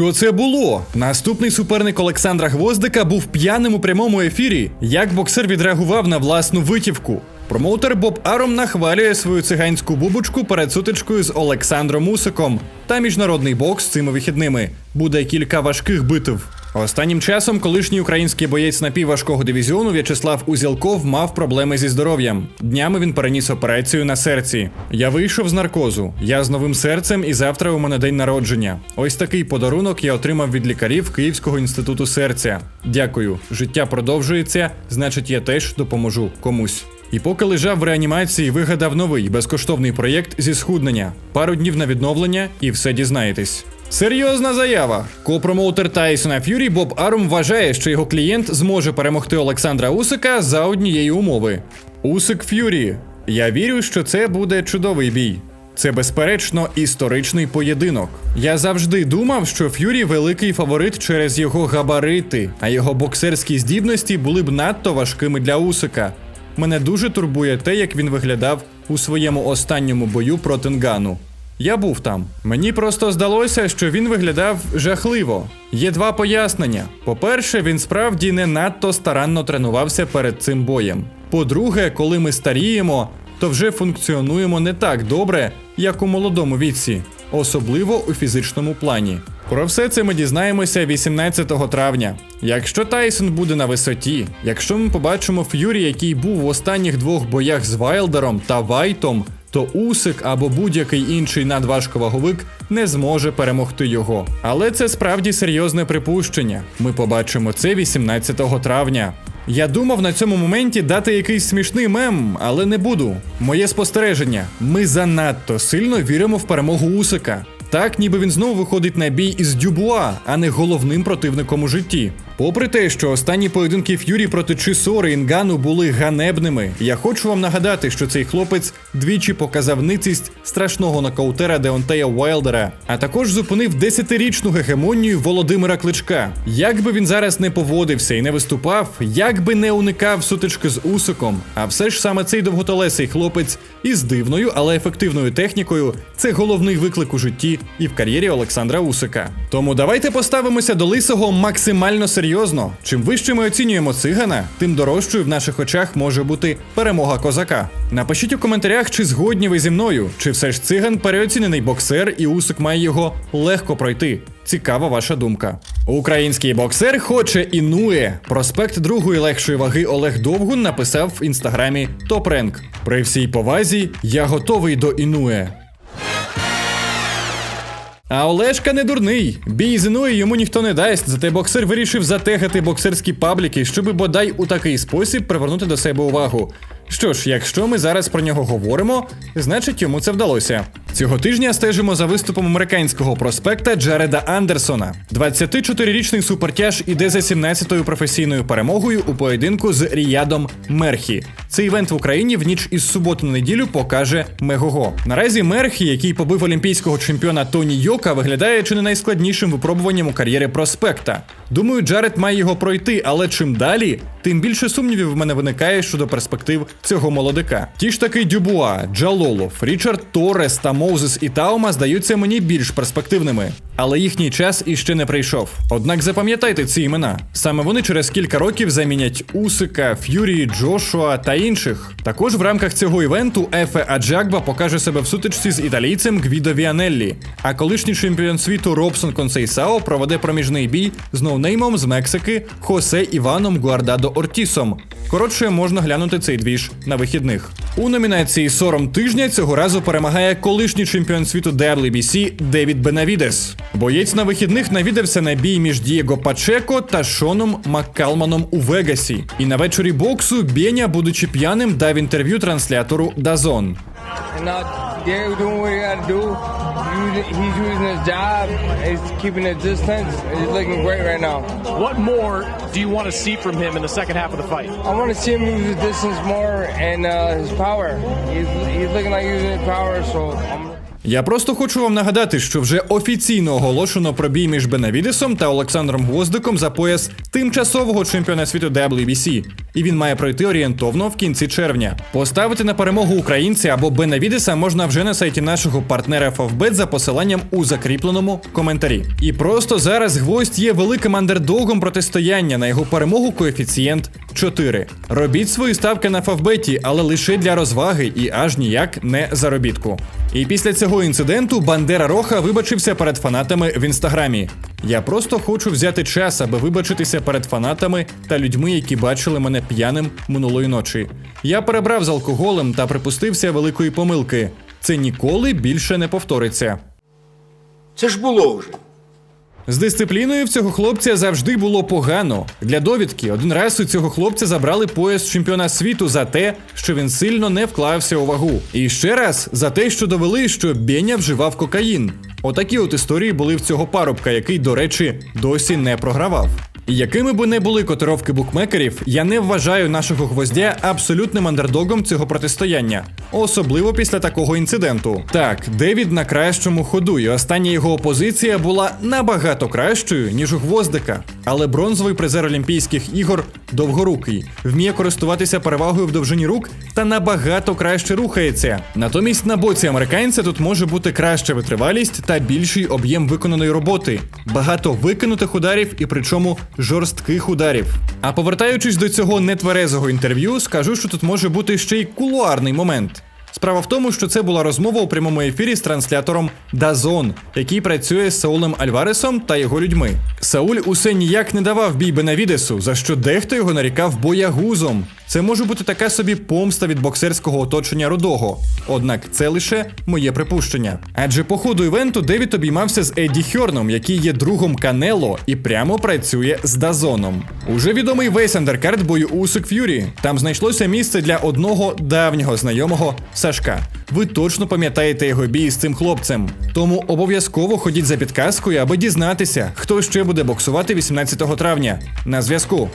Що це було? Наступний суперник Олександра Гвоздика був п'яним у прямому ефірі. Як боксер відреагував на власну витівку? Промоутер Боб Аром нахвалює свою циганську бубочку перед сутичкою з Олександром Усиком. Та міжнародний бокс цими вихідними. Буде кілька важких битв. Останнім часом колишній український боєць напівважкого дивізіону В'ячеслав Узілков мав проблеми зі здоров'ям. Днями він переніс операцію на серці. Я вийшов з наркозу. Я з новим серцем, і завтра у мене день народження. Ось такий подарунок я отримав від лікарів Київського інституту серця. Дякую. Життя продовжується, значить, я теж допоможу комусь. І поки лежав в реанімації, вигадав новий безкоштовний проєкт зі схуднення. Пару днів на відновлення, і все дізнаєтесь. Серйозна заява. Копромоутер Тайсона Ф'юрі Боб Арум вважає, що його клієнт зможе перемогти Олександра Усика за однієї умови. Усик Ф'юрі. Я вірю, що це буде чудовий бій. Це безперечно історичний поєдинок. Я завжди думав, що Ф'юрі великий фаворит через його габарити, а його боксерські здібності були б надто важкими для Усика. Мене дуже турбує те, як він виглядав у своєму останньому бою проти Нгану. Я був там. Мені просто здалося, що він виглядав жахливо. Є два пояснення. По-перше, він справді не надто старанно тренувався перед цим боєм. По-друге, коли ми старіємо, то вже функціонуємо не так добре, як у молодому віці, особливо у фізичному плані. Про все це ми дізнаємося 18 травня. Якщо Тайсон буде на висоті, якщо ми побачимо Ф'юрі, який був в останніх двох боях з Вайлдером та Вайтом, то Усик або будь-який інший надважковаговик не зможе перемогти його. Але це справді серйозне припущення. Ми побачимо це 18 травня. Я думав на цьому моменті дати якийсь смішний мем, але не буду. Моє спостереження: ми занадто сильно віримо в перемогу Усика. Так, ніби він знову виходить на бій із Дюбуа, а не головним противником у житті. Попри те, що останні поєдинки Ф'юрі проти Чисори і Нгану були ганебними, я хочу вам нагадати, що цей хлопець двічі показав ницість страшного нокаутера Деонтея Уайлдера, а також зупинив десятирічну гегемонію Володимира Кличка. Як би він зараз не поводився і не виступав, як би не уникав сутички з Усиком, а все ж саме цей довготелесий хлопець із дивною, але ефективною технікою це головний виклик у житті і в кар'єрі Олександра Усика. Тому давайте поставимося до лисого максимально серйозно. Чим вище ми оцінюємо цигана, тим дорожчою в наших очах може бути перемога козака. Напишіть у коментарях, чи згодні ви зі мною, чи все ж циган переоцінений боксер, і Усик має його легко пройти. Цікава ваша думка. Український боксер хоче інує. Проспект другої легшої ваги Олег Довгун написав в інстаграмі Топренк. При всій повазі я готовий до інує. А Олешка не дурний. Бій зіною йому ніхто не дасть, зате боксер вирішив затегати боксерські пабліки, щоби бодай у такий спосіб привернути до себе увагу. Що ж, якщо ми зараз про нього говоримо, значить йому це вдалося. Цього тижня стежимо за виступом американського проспекта Джареда Андерсона. 24-річний супертяж іде за 17-ю професійною перемогою у поєдинку з Ріядом Мерхі. Цей івент в Україні в ніч із суботи на неділю покаже Мегого. Наразі Мерхі, який побив олімпійського чемпіона Тоні Йока, виглядає чи не найскладнішим випробуванням у кар'єрі проспекта. Думаю, Джаред має його пройти, але чим далі, тим більше сумнівів в мене виникає щодо перспектив цього молодика. Ті ж таки Дюбуа, Джалолов, Річард Торес та Моузес і Таума здаються мені більш перспективними. Але їхній час іще не прийшов. Однак запам'ятайте ці імена. Саме вони через кілька років замінять Усика, Ф'юрі, Джошуа та інших. Також в рамках цього івенту Ефе Аджагба покаже себе в сутичці з італійцем Гвідо Віанеллі. А колишній чемпіон світу Робсон Консейсао проведе проміжний бій з ноунеймом з Мексики Хосе Іваном Гуардадо Ортісом. Коротше, можна глянути цей двіж на вихідних. У номінації Сором тижня цього разу перемагає колишній чемпіон світу WBC Девід Бенавідес. Боєць на вихідних навідався на бій між Дієго Пачеко та Шоном Маккалманом у Вегасі. І на вечорі боксу Беня, будучи п'яним, дав інтерв'ю транслятору Дазон. And now Gary doing what he got to do. Using- He's using his job. He's keeping his distance. He's looking great right now. What more do you want to see from him in the second half of the fight? I want to see him use his distance more and uh, his power. He's, he's looking like using his power, so I'm Я просто хочу вам нагадати, що вже офіційно оголошено про бій між Бенавідесом та Олександром Гвоздиком за пояс тимчасового чемпіона світу WBC. І він має пройти орієнтовно в кінці червня. Поставити на перемогу українця або Бенавідеса можна вже на сайті нашого партнера Favbet за посиланням у закріпленому коментарі. І просто зараз гвоздь є великим андердогом протистояння на його перемогу коефіцієнт 4. Робіть свої ставки на Фавбеті, але лише для розваги і аж ніяк не заробітку. І після цього інциденту Бандера Роха вибачився перед фанатами в інстаграмі. Я просто хочу взяти час, аби вибачитися перед фанатами та людьми, які бачили мене п'яним минулої ночі. Я перебрав з алкоголем та припустився великої помилки. Це ніколи більше не повториться. Це ж було вже. З дисципліною в цього хлопця завжди було погано. Для довідки, один раз у цього хлопця забрали пояс чемпіона світу за те, що він сильно не вклався у вагу. І ще раз за те, що довели, що Беня вживав кокаїн. Отакі от історії були в цього парубка, який, до речі, досі не програвав. Якими би не були котировки букмекерів, я не вважаю нашого гвоздя абсолютним андердогом цього протистояння, особливо після такого інциденту. Так, Девід на кращому ходу, і остання його опозиція була набагато кращою, ніж у гвоздика. Але бронзовий призер Олімпійських ігор довгорукий, вміє користуватися перевагою в довжині рук та набагато краще рухається. Натомість на боці американця тут може бути краща витривалість та більший об'єм виконаної роботи, багато викинутих ударів і причому жорстких ударів. А повертаючись до цього нетверезого інтерв'ю, скажу, що тут може бути ще й кулуарний момент. Справа в тому, що це була розмова у прямому ефірі з транслятором Дазон, який працює з Саулем Альваресом та його людьми. Сауль усе ніяк не давав бій Бенавідесу, за що дехто його нарікав боягузом. Це може бути така собі помста від боксерського оточення рудого. Однак це лише моє припущення. Адже по ходу івенту Девід обіймався з Едді Хьорном, який є другом Канело і прямо працює з Дазоном. Уже відомий весь андеркард бою Усик Ф'юрі. Там знайшлося місце для одного давнього знайомого Сашка. Ви точно пам'ятаєте його бій з цим хлопцем. Тому обов'язково ходіть за підказкою, аби дізнатися, хто ще буде боксувати 18 травня. На зв'язку.